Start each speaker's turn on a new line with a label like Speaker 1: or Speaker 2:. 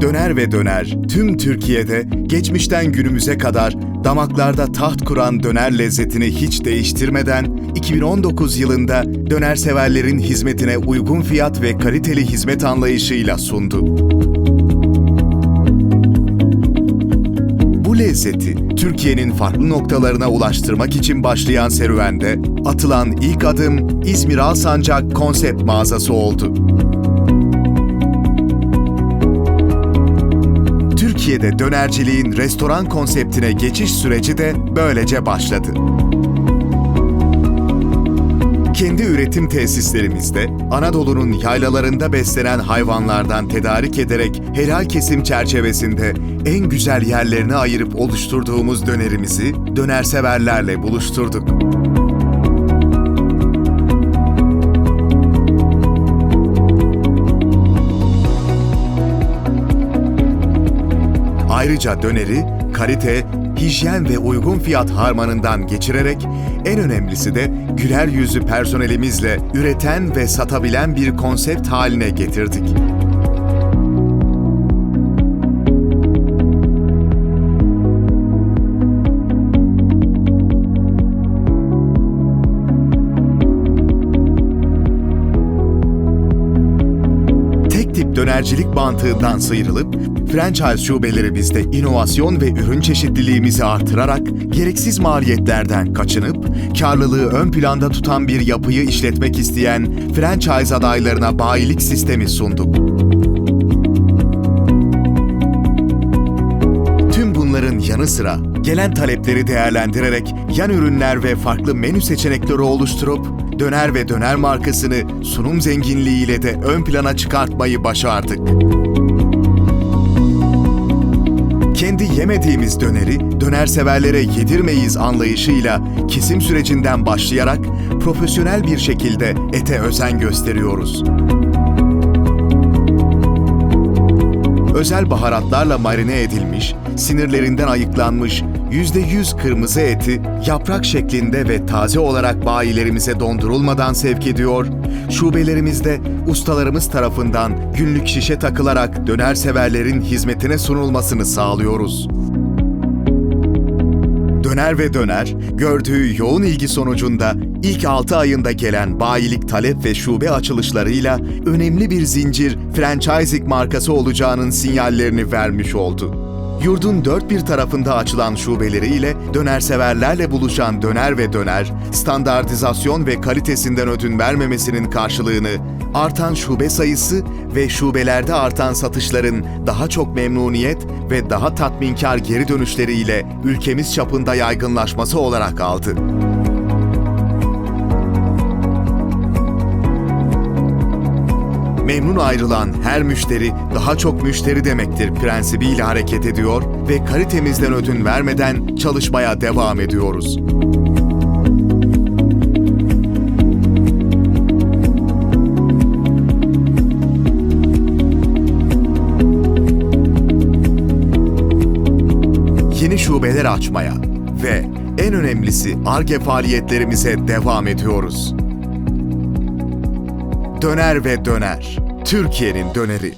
Speaker 1: Döner ve döner tüm Türkiye'de geçmişten günümüze kadar damaklarda taht kuran döner lezzetini hiç değiştirmeden 2019 yılında döner severlerin hizmetine uygun fiyat ve kaliteli hizmet anlayışıyla sundu. Bu lezzeti Türkiye'nin farklı noktalarına ulaştırmak için başlayan serüvende atılan ilk adım İzmir Alsancak konsept mağazası oldu. Türkiye'de dönerciliğin restoran konseptine geçiş süreci de böylece başladı. Kendi üretim tesislerimizde Anadolu'nun yaylalarında beslenen hayvanlardan tedarik ederek helal kesim çerçevesinde en güzel yerlerini ayırıp oluşturduğumuz dönerimizi dönerseverlerle buluşturduk. Ayrıca döneri kalite, hijyen ve uygun fiyat harmanından geçirerek en önemlisi de güler yüzü personelimizle üreten ve satabilen bir konsept haline getirdik. Dönercilik mantığından sıyrılıp franchise şubelerimizde inovasyon ve ürün çeşitliliğimizi artırarak gereksiz maliyetlerden kaçınıp karlılığı ön planda tutan bir yapıyı işletmek isteyen franchise adaylarına bayilik sistemi sunduk. Tüm bunların yanı sıra gelen talepleri değerlendirerek yan ürünler ve farklı menü seçenekleri oluşturup döner ve döner markasını sunum zenginliğiyle de ön plana çıkartmayı başardık. Kendi yemediğimiz döneri döner severlere yedirmeyiz anlayışıyla kesim sürecinden başlayarak profesyonel bir şekilde ete özen gösteriyoruz. Özel baharatlarla marine edilmiş, sinirlerinden ayıklanmış %100 kırmızı eti yaprak şeklinde ve taze olarak bayilerimize dondurulmadan sevk ediyor, şubelerimizde ustalarımız tarafından günlük şişe takılarak döner severlerin hizmetine sunulmasını sağlıyoruz. Döner ve Döner, gördüğü yoğun ilgi sonucunda ilk 6 ayında gelen bayilik talep ve şube açılışlarıyla önemli bir zincir franchising markası olacağının sinyallerini vermiş oldu. Yurdun dört bir tarafında açılan şubeleriyle dönerseverlerle buluşan Döner ve Döner, standartizasyon ve kalitesinden ödün vermemesinin karşılığını artan şube sayısı ve şubelerde artan satışların daha çok memnuniyet ve daha tatminkar geri dönüşleriyle ülkemiz çapında yaygınlaşması olarak aldı. Memnun ayrılan her müşteri daha çok müşteri demektir prensibiyle hareket ediyor ve kalitemizden ödün vermeden çalışmaya devam ediyoruz. Yeni şubeler açmaya ve en önemlisi ARGE faaliyetlerimize devam ediyoruz. Döner ve döner. Türkiye'nin döneri.